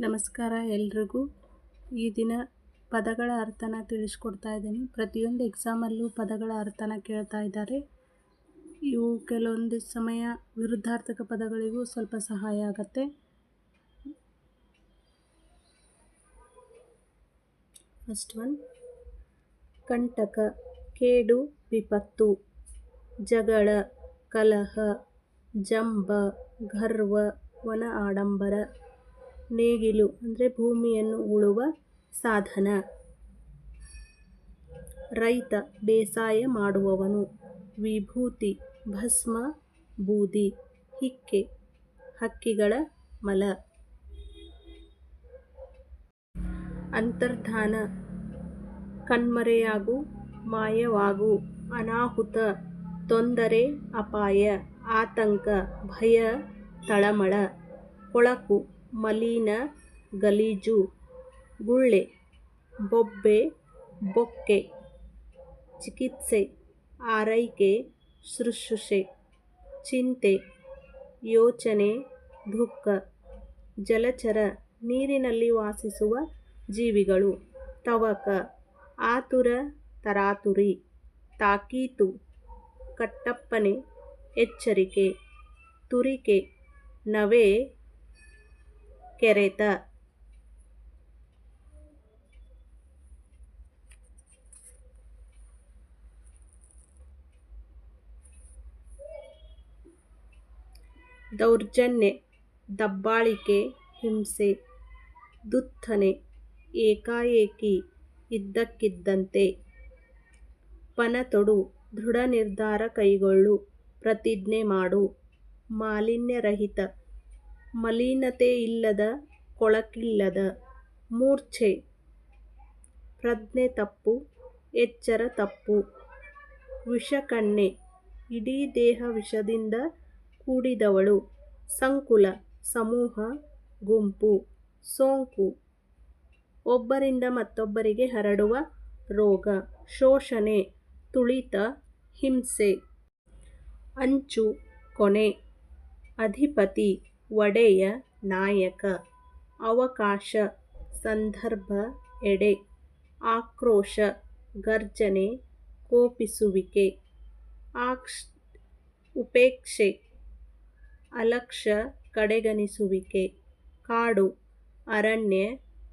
ನಮಸ್ಕಾರ ಎಲ್ರಿಗೂ. ಈ ದಿನ ಪದಗಳ ಅರ್ಥನ ತಿಳಿಸ್ಕೊಡ್ತಾ ಇದ್ದೀನಿ. ಪ್ರತಿಯೊಂದು ಎಕ್ಸಾಮಲ್ಲೂ ಪದಗಳ ಅರ್ಥನ ಕೇಳ್ತಾ ಇದ್ದಾರೆ. ಇವು ಕೆಲವೊಂದು ಸಮಯ ವಿರುದ್ಧಾರ್ಥಕ ಪದಗಳಿಗೂ ಸ್ವಲ್ಪ ಸಹಾಯ ಆಗತ್ತೆ. ಫಸ್ಟ್ ಒನ್ ಕಂಟಕ, ಕೇಡು, ವಿಪತ್ತು, ಜಗಳ, ಕಲಹ, ಜಂಬ, ಗರ್ವ, ವನ ಆಡಂಬರ. ನೇಗಿಲು ಅಂದರೆ ಭೂಮಿಯನ್ನು ಉಳುವ ಸಾಧನ. ರೈತ ಬೇಸಾಯ ಮಾಡುವವನು. ವಿಭೂತಿ, ಭಸ್ಮ, ಬೂದಿ, ಹಿಕ್ಕೆ, ಹಕ್ಕಿಗಳ ಮಲ. ಅಂತರ್ಧಾನ, ಕಣ್ಮರೆಯಾಗು, ಮಾಯವಾಗು, ಅನಾಹುತ, ತೊಂದರೆ, ಅಪಾಯ, ಆತಂಕ, ಭಯ, ತಳಮಳ ಕೊಳಕು ಮಲಿನ, ಗಲೀಜು, ಗುಳ್ಳೆ, ಬೊಬ್ಬೆ, ಬೊಕ್ಕೆ, ಚಿಕಿತ್ಸೆ, ಆರೈಕೆ, ಶುಶ್ರೂಷೆ, ಚಿಂತೆ, ಯೋಚನೆ, ದುಃಖ, ಜಲಚರ, ನೀರಿನಲ್ಲಿ ವಾಸಿಸುವ ಜೀವಿಗಳು, ತವಕ, ಆತುರ, ತರಾತುರಿ, ತಾಕೀತು, ಕಟ್ಟಪ್ಪನೆ, ಎಚ್ಚರಿಕೆ, ತುರಿಕೆ, ನವೆ ಕೆರೆತ. ದೌರ್ಜನ್ಯ ದಬ್ಬಾಳಿಕೆ ಹಿಂಸೆ ದುತ್ತನೆ ಏಕಾಏಕಿ ಇದ್ದಕ್ಕಿದ್ದಂತೆ. ಪನತೊಡು ದೃಢ ನಿರ್ಧಾರ ಕೈಗೊಳ್ಳು ಪ್ರತಿಜ್ಞೆ ಮಾಡು ಮಾಲಿನ್ಯರಹಿತ. ಮಲಿನತೆಯಿಲ್ಲದ ಕೊಳಕಿಲ್ಲದ ಮೂರ್ಛೆ. ಪ್ರಜ್ಞೆ ತಪ್ಪು, ಎಚ್ಚರ ತಪ್ಪು. ವಿಷಕಣ್ಣೆ, ಇಡೀ ದೇಹ ವಿಷದಿಂದ ಕೂಡಿದವಳು. ಸಂಕುಲ, ಸಮೂಹ, ಗುಂಪು, ಸೋಂಕು. ಒಬ್ಬರಿಂದ ಮತ್ತೊಬ್ಬರಿಗೆ ಹರಡುವ ರೋಗ, ಶೋಷಣೆ, ತುಳಿತ, ಹಿಂಸೆ. ಅಂಚು, ಕೊನೆ. ಅಧಿಪತಿ. ಒಡೆಯ ನಾಯಕ. ಅವಕಾಶ, ಸಂದರ್ಭ, ಎಡೆ. ಆಕ್ರೋಶ, ಗರ್ಜನೆ, ಕೋಪಿಸುವಿಕೆ. ಆಕ್ಷ್, ಉಪೇಕ್ಷೆ. ಅಲಕ್ಷ್ಯ, ಕಡೆಗಣಿಸುವಿಕೆ. ಕಾಡು, ಅರಣ್ಯ,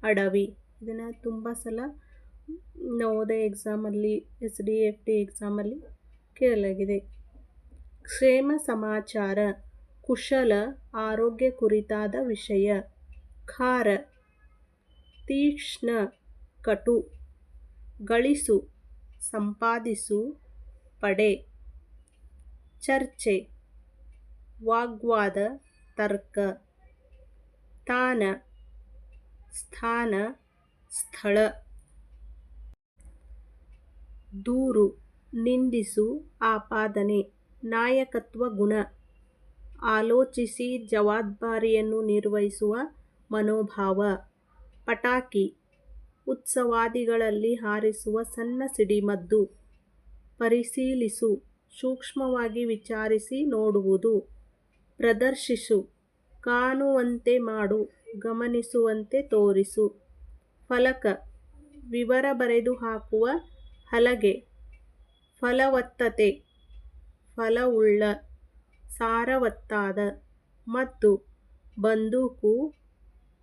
ಅಡವಿ. ಇದನ್ನು ತುಂಬ ಸಲ ನವೋದಯ ಎಕ್ಸಾಮಲ್ಲಿ, ಎಸ್ ಡಿ ಎಫ್ ಡಿ ಎಕ್ಸಾಮಲ್ಲಿ ಕೇಳಲಾಗಿದೆ. ಕ್ಷೇಮ ಸಮಾಚಾರ. ಕುಶಲ ಆರೋಗ್ಯ ಕುರಿತಾದ ವಿಷಯ. ಖಾರ, ತೀಕ್ಷ್ಣ, ಕಟು, ಗಳಿಸು, ಸಂಪಾದಿಸು, ಪಡೆ, ಚರ್ಚೆ, ವಾಗ್ವಾದ, ತರ್ಕ, ತಾನ, ಸ್ಥಾನ, ಸ್ಥಳ. ದೂರು, ನಿಂದಿಸು, ಆಪಾದನೆ, ನಾಯಕತ್ವ ಗುಣ. ಆಲೋಚಿಸಿ ಜವಾಬ್ದಾರಿಯನ್ನು ನಿರ್ವಹಿಸುವ ಮನೋಭಾವ. ಪಟಾಕಿ ಉತ್ಸವಾದಿಗಳಲ್ಲಿ ಹಾರಿಸುವ ಸಣ್ಣ ಸಿಡಿಮದ್ದು. ಪರಿಶೀಲಿಸು, ಸೂಕ್ಷ್ಮವಾಗಿ ವಿಚಾರಿಸಿ ನೋಡುವುದು. ಪ್ರದರ್ಶಿಸು, ಕಾಣುವಂತೆ ಮಾಡು, ಗಮನಿಸುವಂತೆ ತೋರಿಸು. ಫಲಕ, ವಿವರ ಬರೆದು ಹಾಕುವ ಹಲಗೆ. ಫಲವತ್ತತೆ, ಫಲವುಳ್ಳ. ಸಾರವತ್ತಾದ ಮತ್ತು ಬಂದೂಕು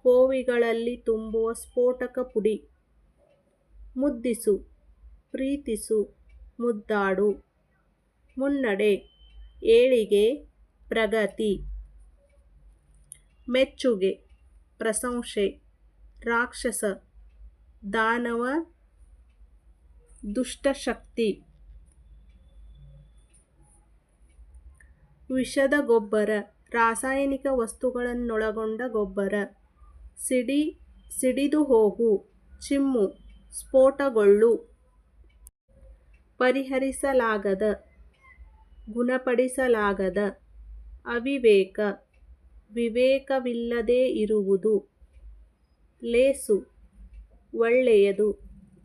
ಕೋವಿಗಳಲ್ಲಿ ತುಂಬುವ ಸ್ಫೋಟಕ ಪುಡಿ. ಮುದ್ದಿಸು, ಪ್ರೀತಿಸು, ಮುದ್ದಾಡು. ಮುನ್ನಡೆ, ಏಳಿಗೆ ಪ್ರಗತಿ. ಮೆಚ್ಚುಗೆ, ಪ್ರಶಂಸೆ. ರಾಕ್ಷಸ, ದಾನವ ದುಷ್ಟಶಕ್ತಿ. ವಿಷದ ಗೊಬ್ಬರ, ರಾಸಾಯನಿಕ ವಸ್ತುಗಳನ್ನೊಳಗೊಂಡ ಗೊಬ್ಬರ, ಸಿಡಿ, ಸಿಡಿದು ಹೋಗು, ಚಿಮ್ಮು, ಸ್ಫೋಟಗೊಳ್ಳು. ಪರಿಹರಿಸಲಾಗದ, ಗುಣಪಡಿಸಲಾಗದ, ಅವಿವೇಕ, ವಿವೇಕವಿಲ್ಲದೇ ಇರುವುದು. ಲೇಸು, ಒಳ್ಳೆಯದು,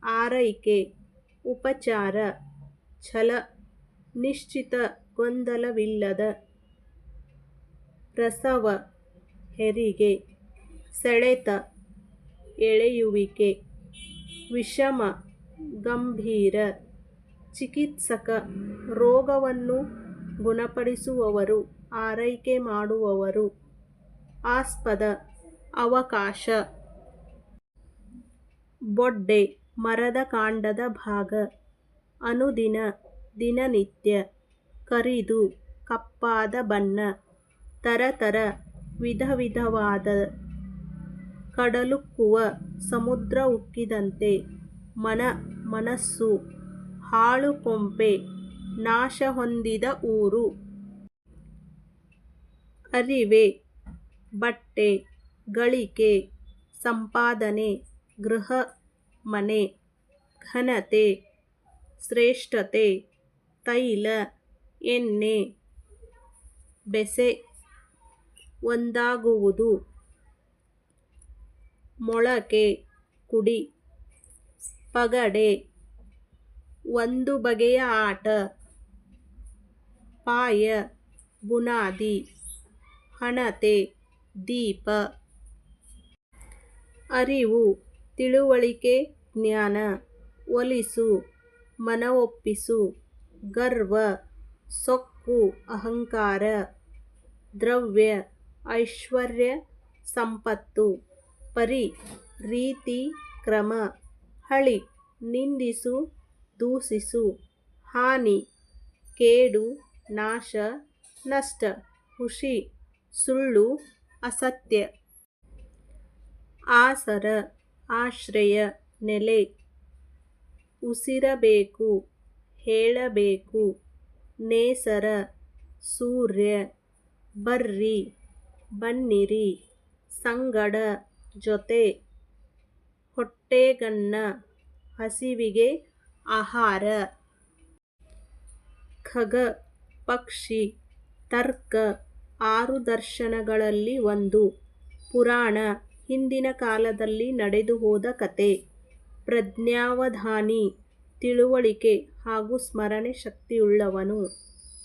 ಆರೈಕೆ, ಉಪಚಾರ, ಛಲ. ನಿಶ್ಚಿತ ಗೊಂದಲವಿಲ್ಲದ ಪ್ರಸವ ಹೆರಿಗೆ, ಸೆಳೆತ ಎಳೆಯುವಿಕೆ, ವಿಷಮ ಗಂಭೀರ ಚಿಕಿತ್ಸಕ ರೋಗವನ್ನು ಗುಣಪಡಿಸುವವರು, ಆರೈಕೆ ಮಾಡುವವರು, ಆಸ್ಪದ ಅವಕಾಶ, ಬೊಡ್ಡೆ ಮರದ ಕಾಂಡದ ಭಾಗ, ಅನುದಿನ ದಿನನಿತ್ಯ ಕರಿದು ಕಪ್ಪಾದ ಬಣ್ಣ ತರತರ ವಿಧ ವಿಧವಾದ ಕಡಲುಕ್ಕುವ ಸಮುದ್ರ ಉಕ್ಕಿದಂತೆ ಮನ ಮನಸ್ಸು ಹಾಳು ಕೊಂಪೆ ನಾಶ ಹೊಂದಿದ ಊರು. ಅರಿವೆ, ಬಟ್ಟೆ, ಗಳಿಕೆ, ಸಂಪಾದನೆ, ಗೃಹ ಮನೆ, ಘನತೆ, ಶ್ರೇಷ್ಠತೆ ತೈಲ, ಎಣ್ಣೆ, ಬೆಸೆ ಒಂದಾಗುವುದು. ಮೊಳಕೆ, ಕುಡಿ, ಪಗಡೆ, ಒಂದು ಬಗೆಯ ಆಟ, ಪಾಯ, ಬುನಾದಿ, ಹಣತೆ, ದೀಪ. ಅರಿವು, ತಿಳುವಳಿಕೆ, ಜ್ಞಾನ, ಒಲಿಸು, ಮನವೊಪ್ಪಿಸು. ಗರ್ವ, ಸೊಕ್ಕು, ಅಹಂಕಾರ, ದ್ರವ್ಯ, ಐಶ್ವರ್ಯ, ಸಂಪತ್ತು, ಪರಿ, ರೀತಿ, ಕ್ರಮ, ಹಳಿ, ನಿಂದಿಸು, ದೂಷಿಸು, ಹಾನಿ, ಕೇಡು, ನಾಶ, ನಷ್ಟ ಖುಷಿ ಸುಳ್ಳು, ಅಸತ್ಯ. ಆಸರ, ಆಶ್ರಯ, ನೆಲೆ, ಉಸಿರಬೇಕು. ಹೇಳಬೇಕು. ನೇಸರ, ಸೂರ್ಯ, ಬರ್ರಿ, ಬನ್ನಿರಿ, ಸಂಗಡ ಜೊತೆ ಹೊಟ್ಟೆಗನ್ನ ಹಸಿವಿಗೆ ಆಹಾರ. ಖಗ, ಪಕ್ಷಿ, ತರ್ಕ ಆರು ದರ್ಶನಗಳಲ್ಲಿ ಒಂದು. ಪುರಾಣ ಹಿಂದಿನ ಕಾಲದಲ್ಲಿ ನಡೆದು ಹೋದ ಕತೆ. ಪ್ರಜ್ಞಾವಧಾನಿ. ತಿಳುವಳಿಕೆ ಹಾಗೂ ಸ್ಮರಣೆ ಶಕ್ತಿಯುಳ್ಳವನು.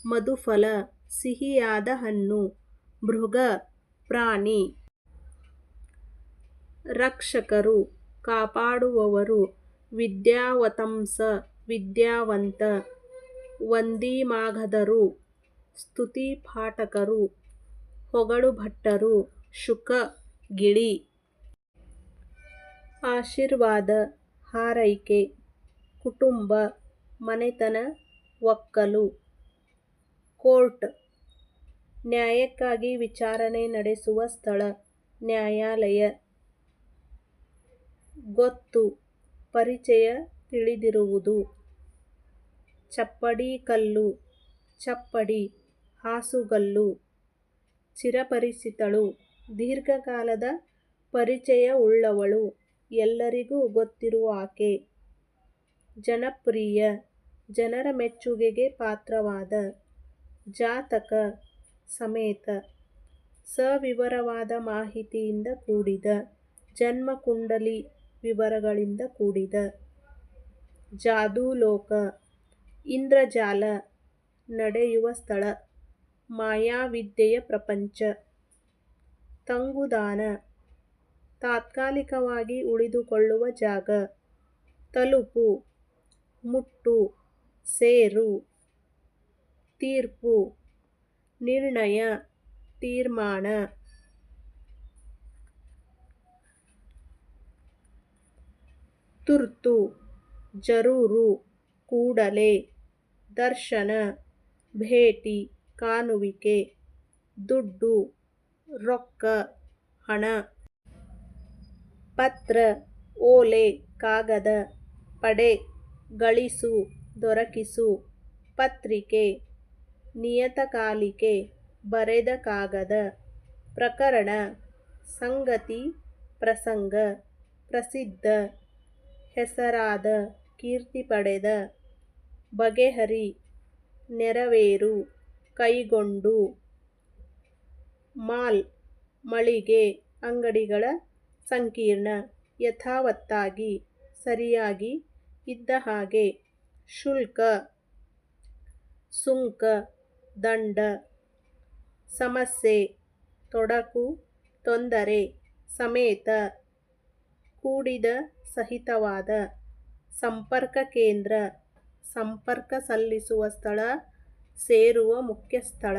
ಮಧುಫಲ ಸಿಹಿಯಾದ ಹಣ್ಣು, ಮೃಗ, ಪ್ರಾಣಿ. ರಕ್ಷಕರು ಕಾಪಾಡುವವರು ವಿದ್ಯಾವತಂಸ ವಿದ್ಯಾವಂತ. ವಂದಿಮಾಗಧರು ಸ್ತುತಿಪಾಠಕರು ಹೊಗಳುಭಟ್ಟರು ಶುಕ ಗಿಳಿ. ಆಶೀರ್ವಾದ ಹಾರೈಕೆ. ಕುಟುಂಬ, ಮನೆತನ, ಒಕ್ಕಲು. ಕೋರ್ಟ್. ನ್ಯಾಯಕ್ಕಾಗಿ ವಿಚಾರಣೆ ನಡೆಸುವ ಸ್ಥಳ. ನ್ಯಾಯಾಲಯ. ಗೊತ್ತು. ಪರಿಚಯ ತಿಳಿದಿರುವುದು. ಚಪ್ಪಡಿ ಕಲ್ಲು. ಚಪ್ಪಡಿ, ಹಾಸುಗಲ್ಲು. ಚಿರಪರಿಚಿತಳು. ದೀರ್ಘಕಾಲದ ಪರಿಚಯ ಉಳ್ಳವಳು. ಎಲ್ಲರಿಗೂ ಗೊತ್ತಿರುವ ಆಕೆ. ಜನಪ್ರಿಯ, ಜನರ ಮೆಚ್ಚುಗೆಗೆ ಪಾತ್ರವಾದ ಜಾತಕ ಸಮೇತ ಸವಿವರವಾದ ಮಾಹಿತಿಯಿಂದ ಕೂಡಿದ ಜನ್ಮಕುಂಡಲಿ ವಿವರಗಳಿಂದ ಕೂಡಿದ ಜಾದೂಲೋಕ ಇಂದ್ರಜಾಲ ನಡೆಯುವ ಸ್ಥಳ, ಮಾಯಾವಿದ್ಯೆಯ ಪ್ರಪಂಚ, ತಂಗುದಾನ, ತಾತ್ಕಾಲಿಕವಾಗಿ ಉಳಿದುಕೊಳ್ಳುವ ಜಾಗ, ತಲುಪು ಮುಟ್ಟು, ಸೇರು, ತೀರ್ಪು, ನಿರ್ಣಯ, ತೀರ್ಮಾನ. ತುರ್ತು, ಜರೂರು, ಕೂಡಲೇ, ದರ್ಶನ, ಭೇಟಿ, ಕಾಣುವಿಕೆ, ದುಡ್ಡು, ರೊಕ್ಕ, ಹಣ. ಪತ್ರ, ಓಲೆ, ಕಾಗದ, ಪಡೆ. ಗಳಿಸು, ದೊರಕಿಸು. ಪತ್ರಿಕೆ, ನಿಯತಕಾಲಿಕೆ ಬರೆದ ಕಾಗದ ಪ್ರಕರಣ, ಸಂಗತಿ, ಪ್ರಸಂಗ, ಪ್ರಸಿದ್ಧ. ಹೆಸರಾದ, ಕೀರ್ತಿ ಪಡೆದ. ಬಗೆಹರಿ, ನೆರವೇರು, ಕೈಗೊಂಡು. ಮಾಲ್, ಮಳಿಗೆ, ಅಂಗಡಿಗಳ ಸಂಕೀರ್ಣ, ಯಥಾವತ್ತಾಗಿ, ಸರಿಯಾಗಿ ಇದ್ದ ಹಾಗೆ ಶುಲ್ಕ, ಸುಂಕ, ದಂಡ, ಸಮಸ್ಯೆ, ತೊಡಕು, ತೊಂದರೆ ಸಮೇತ ಕೂಡಿದ ಸಹಿತವಾದ ಸಂಪರ್ಕ ಕೇಂದ್ರ, ಸಂಪರ್ಕ ಸಲ್ಲಿಸುವ ಸ್ಥಳ, ಸೇರುವ ಮುಖ್ಯ ಸ್ಥಳ.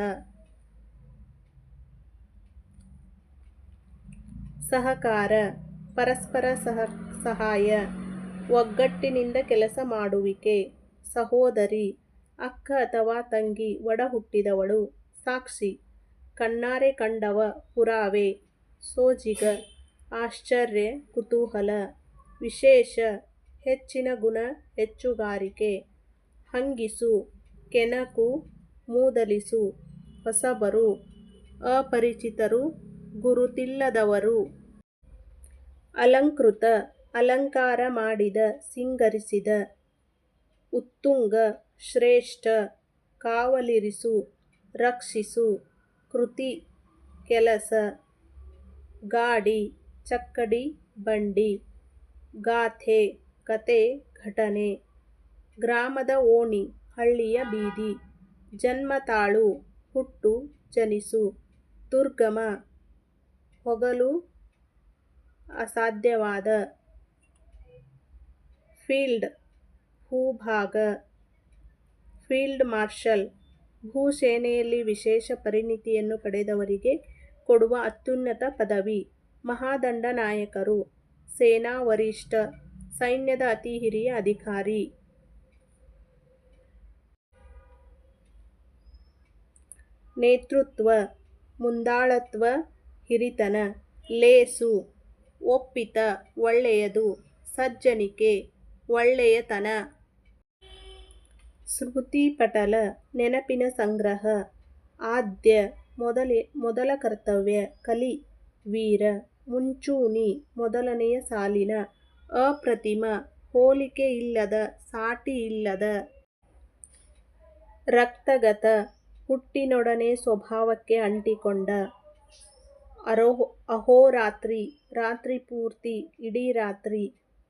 ಸಹಕಾರ, ಪರಸ್ಪರ ಸಹ, ಸಹಾಯ ಒಗ್ಗಟ್ಟಿನಿಂದ ಕೆಲಸ ಮಾಡುವಿಕೆ. ಸಹೋದರಿ, ಅಕ್ಕ ಅಥವಾ ತಂಗಿ ಒಡ ಹುಟ್ಟಿದವಳು ಸಾಕ್ಷಿ, ಕಣ್ಣಾರೆ ಕಂಡವ ಪುರಾವೆ, ಸೋಜಿಗ, ಆಶ್ಚರ್ಯ, ಕುತೂಹಲ, ವಿಶೇಷ, ಹೆಚ್ಚಿನ ಗುಣ, ಹೆಚ್ಚುಗಾರಿಕೆ, ಹಂಗಿಸು ಕೆನಕು ಮೂದಲಿಸು, ಹೊಸಬರು, ಅಪರಿಚಿತರು, ಗುರುತಿಲ್ಲದವರು. ಅಲಂಕೃತ ಅಲಂಕಾರ ಮಾಡಿದ, ಸಿಂಗರಿಸಿದ. ಉತ್ತುಂಗ, ಶ್ರೇಷ್ಠ, ಕಾವಲಿರಿಸು, ರಕ್ಷಿಸು. ಕೃತಿ, ಕೆಲಸ. ಗಾಡಿ, ಚಕ್ಕಡಿ, ಬಂಡಿ. ಗಾಥೆ, ಕತೆ, ಘಟನೆ. ಗ್ರಾಮದ ಓಣಿ, ಹಳ್ಳಿಯ ಬೀದಿ. ಜನ್ಮತಾಳು ಹುಟ್ಟು ಜನಿಸು. ದುರ್ಗಮ, ಹೊಗಲು ಅಸಾಧ್ಯವಾದ. ಫೀಲ್ಡ್ ಭೂಭಾಗ. ಫೀಲ್ಡ್ ಮಾರ್ಷಲ್ ಭೂಸೇನೆಯಲ್ಲಿ ವಿಶೇಷ ಪರಿಣಿತಿಯನ್ನು ಪಡೆದವರಿಗೆ ಕೊಡುವ ಅತ್ಯುನ್ನತ ಪದವಿ. ಮಹಾದಂಡ ನಾಯಕರು. ಸೇನಾ ವರಿಷ್ಠ. ಸೈನ್ಯದ ಅತಿ ಹಿರಿಯ ಅಧಿಕಾರಿ. ನೇತೃತ್ವ. ಮುಂದಾಳತ್ವ. ಹಿರಿತನ. ಲೇಸು. ಒಪ್ಪಿತ. ಒಳ್ಳೆಯದು. ಸಜ್ಜನಿಕೆ. ಒಳ್ಳೆಯತನ. ಸ್ಮೃತಿಪಟಲ ನೆನಪಿನ ಸಂಗ್ರಹ. ಆದ್ಯ ಮೊದಲೇ ಮೊದಲ ಕರ್ತವ್ಯ ಕಲಿ ವೀರ ಮುಂಚೂಣಿ ಮೊದಲನೆಯ ಸಾಲಿನ ಅಪ್ರತಿಮ ಹೋಲಿಕೆ ಇಲ್ಲದ ಸಾಟಿ ಇಲ್ಲದ ರಕ್ತಗತ ಹುಟ್ಟಿನೊಡನೆ ಸ್ವಭಾವಕ್ಕೆ ಅಂಟಿಕೊಂಡ. ಅರೋ ಅಹೋರಾತ್ರಿ ರಾತ್ರಿ ಪೂರ್ತಿ ಇಡೀ ರಾತ್ರಿ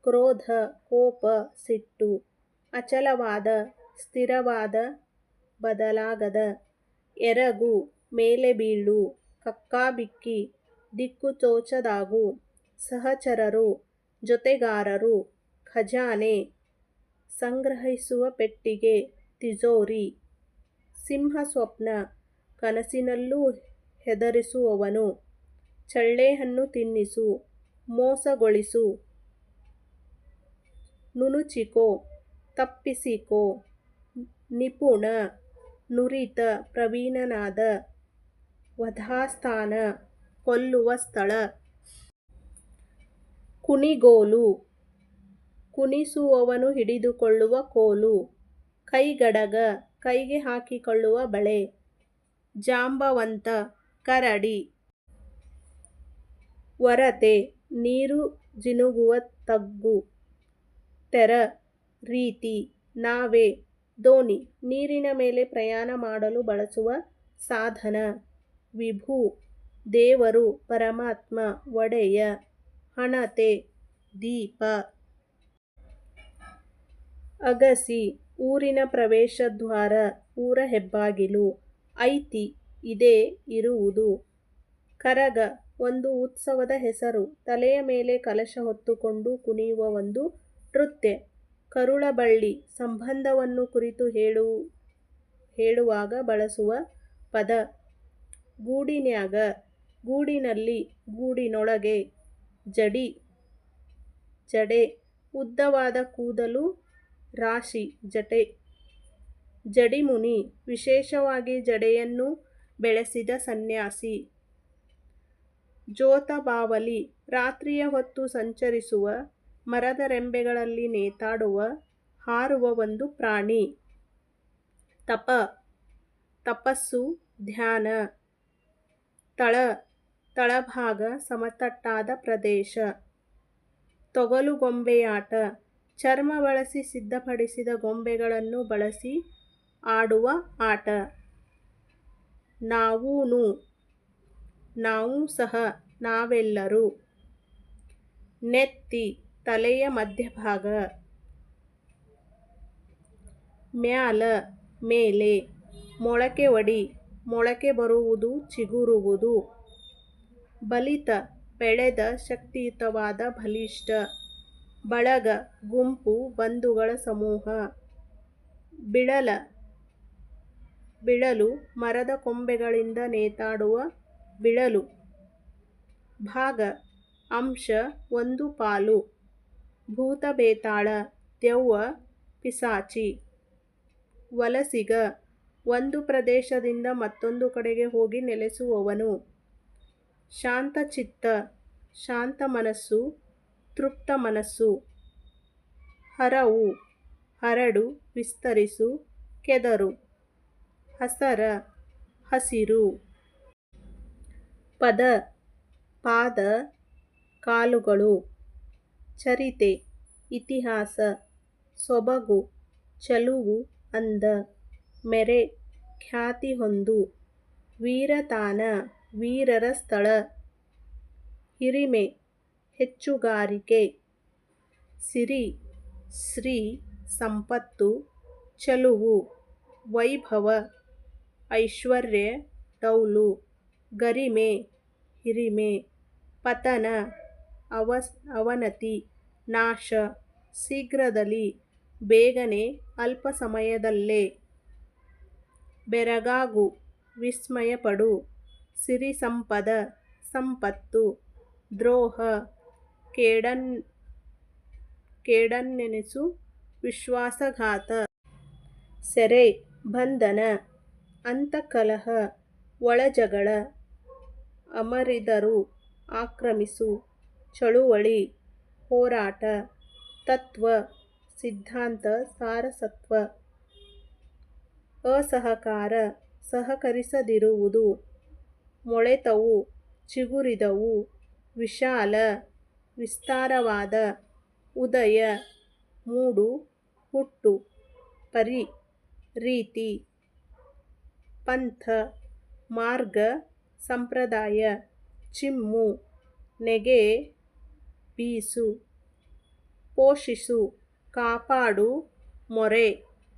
ಕ್ರೋಧ, ಕೋಪ, ಸಿಟ್ಟು, ಅಚಲವಾದ, ಸ್ಥಿರವಾದ, ಬದಲಾಗದ, ಎರಗು, ಮೇಲೆ ಬೀಳು, ಕಕ್ಕಾಬಿಕ್ಕಿ, ದಿಕ್ಕು ತೋಚದಾಗು ಸಹಚರರು, ಜೊತೆಗಾರರು, ಖಜಾನೆ, ಸಂಗ್ರಹಿಸುವ ಪೆಟ್ಟಿಗೆ, ತಿಜೋರಿ ಸಿಂಹ ಸ್ವಪ್ನ ಕನಸಿನಲ್ಲೂ ಹೆದರಿಸುವವನು, ಚಳ್ಳೆಹಣ್ಣು ತಿನ್ನಿಸು, ಮೋಸಗೊಳಿಸು ನುಣುಚಿಕೋ, ತಪ್ಪಿಸಿಕೋ, ನಿಪುಣ, ನುರಿತ, ಪ್ರವೀಣನಾದ, ವಧಾಸ್ಥಾನ, ಕೊಲ್ಲುವ ಸ್ಥಳ. ಕುಣಿಗೋಲು, ಕುಣಿಸುವವನು ಹಿಡಿದುಕೊಳ್ಳುವ ಕೋಲು. ಕೈಗಡಗ, ಕೈಗೆ ಹಾಕಿಕೊಳ್ಳುವ ಬಳೆ. ಜಾಂಬವಂತ, ಕರಡಿ. ಒರತೆ, ನೀರು ಜಿನುಗುವ ತಗ್ಗು. ತೆರ ರೀತಿ ನಾವೆ ದೋಣಿ ನೀರಿನ ಮೇಲೆ ಪ್ರಯಾಣ ಮಾಡಲು ಬಳಸುವ ಸಾಧನ. ವಿಭು, ದೇವರು, ಪರಮಾತ್ಮ, ಒಡೆಯ, ಹಣತೆ, ದೀಪ. ಅಗಸಿ, ಊರಿನ ಪ್ರವೇಶ ದ್ವಾರ ಊರ ಹೆಬ್ಬಾಗಿಲು, ಐತಿ, ಇದೇ ಇರುವುದು. ಕರಗ, ಒಂದು ಉತ್ಸವದ ಹೆಸರು, ತಲೆಯ ಮೇಲೆ ಕಲಶ ಹೊತ್ತುಕೊಂಡು ಕುಣಿಯುವ ಒಂದು ನೃತ್ಯ ಕರುಳಬಳ್ಳಿ ಸಂಬಂಧವನ್ನು ಕುರಿತು ಹೇಳು, ಹೇಳುವಾಗ ಬಳಸುವ ಪದ. ಗೂಡಿನ್ಯಾಗ, ಗೂಡಿನಲ್ಲಿ ಗೂಡಿನೊಳಗೆ ಜಡಿ, ಜಡೆ, ಉದ್ದವಾದ ಕೂದಲು, ರಾಶಿ, ಜಟೆ. ಜಡಿಮುನಿ ವಿಶೇಷವಾಗಿ ಜಡೆಯನ್ನು ಬೆಳೆಸಿದ ಸನ್ಯಾಸಿ. ಜೋತಬಾವಲಿ ರಾತ್ರಿಯ ಹೊತ್ತು ಸಂಚರಿಸುವ ಮರದ ರೆಂಬೆಗಳಲ್ಲಿ ನೇತಾಡುವ, ಹಾರುವ ಒಂದು ಪ್ರಾಣಿ. ತಪ, ತಪಸ್ಸು, ಧ್ಯಾನ. ತಳ, ತಳಭಾಗ ಸಮತಟ್ಟಾದ ಪ್ರದೇಶ. ತೊಗಲು ಗೊಂಬೆಯಾಟ, ಚರ್ಮ ಬಳಸಿ ಸಿದ್ಧಪಡಿಸಿದ ಗೊಂಬೆಗಳನ್ನು ಬಳಸಿ ಆಡುವ ಆಟ. ನಾವೂನು ನಾವು ಸಹ ನಾವೆಲ್ಲರೂ. ನೆತ್ತಿ ತಲೆಯ ಮಧ್ಯಭಾಗ. ಮ್ಯಾಲ, ಮೇಲೆ, ಮೊಳಕೆ ಒಡಿ, ಮೊಳಕೆ ಬರುವುದು ಚಿಗುರುವುದು. ಬಲಿತ ಬೆಳೆದ ಶಕ್ತಿಯುತವಾದ ಬಲಿಷ್ಠ. ಬಳಗ, ಗುಂಪು, ಬಂಧುಗಳ ಸಮೂಹ. ಬಿಳಲ, ಬಿಳಲು, ಮರದ ಕೊಂಬೆಗಳಿಂದ ನೇತಾಡುವ ಬಿಳಲು. ಭಾಗ, ಅಂಶ, ಒಂದು ಪಾಲು. ಭೂತ ಬೇತಾಳ ದೆವ್ವ ಪಿಸಾಚಿ. ವಲಸಿಗ ಒಂದು ಪ್ರದೇಶದಿಂದ ಮತ್ತೊಂದು ಕಡೆಗೆ ಹೋಗಿ ನೆಲೆಸುವವನು. ಶಾಂತಚಿತ್ತ ಶಾಂತ ಮನಸ್ಸು ತೃಪ್ತ ಮನಸ್ಸು ಹರವು, ಹರಡು, ವಿಸ್ತರಿಸು, ಕೆದರು. ಹಸರ, ಹಸಿರು. ಪದ, ಪಾದ, ಕಾಲುಗಳು. ಚರಿತೆ, ಇತಿಹಾಸ, ಸೊಬಗು, ಚಲುವು ಅಂದ ಮೆರೆ ಖ್ಯಾತಿ ಹೊಂದು ವೀರತಾನ ವೀರರ ಸ್ಥಳ. ಹಿರಿಮೆ, ಹೆಚ್ಚುಗಾರಿಕೆ, ಸಿರಿ, ಶ್ರೀ ಸಂಪತ್ತು, ಚಲುವು, ವೈಭವ, ಐಶ್ವರ್ಯ, ಡೌಲು, ಗರಿಮೆ, ಹಿರಿಮೆ, ಪತನ ಅವಸ್, ಅವನತಿ, ನಾಶ, ಶೀಘ್ರದಲ್ಲಿ ಬೇಗನೆ ಅಲ್ಪ ಸಮಯದಲ್ಲೇ ಬೆರಗಾಗು, ವಿಸ್ಮಯಪಡು, ಸಿರಿಸಂಪದ, ಸಂಪತ್ತು, ದ್ರೋಹ, ಕೇಡನ್, ಕೇಡನ್ನೆನಿಸು, ವಿಶ್ವಾಸಘಾತ, ಸೆರೆ, ಬಂಧನ, ಅಂತಕಲಹ, ಒಳಜಗಳ, ಅಮರಿದರು, ಆಕ್ರಮಿಸು. ಚಳುವಳಿ, ಹೋರಾಟ, ತತ್ವ, ಸಿದ್ಧಾಂತ, ಸಾರಸತ್ವ. ಅಸಹಕಾರ ಸಹಕರಿಸದಿರುವುದು, ಮೊಳೆತವು, ಚಿಗುರಿದವು, ವಿಶಾಲ, ವಿಸ್ತಾರವಾದ, ಉದಯ, ಮೂಡು, ಹುಟ್ಟು, ಪರಿ, ರೀತಿ, ಪಂಥ, ಮಾರ್ಗ, ಸಂಪ್ರದಾಯ, ಚಿಮ್ಮು, ನೆಗೆ ಬೀಸು ಪೋಷಿಸು ಕಾಪಾಡು ಮೊರೆ.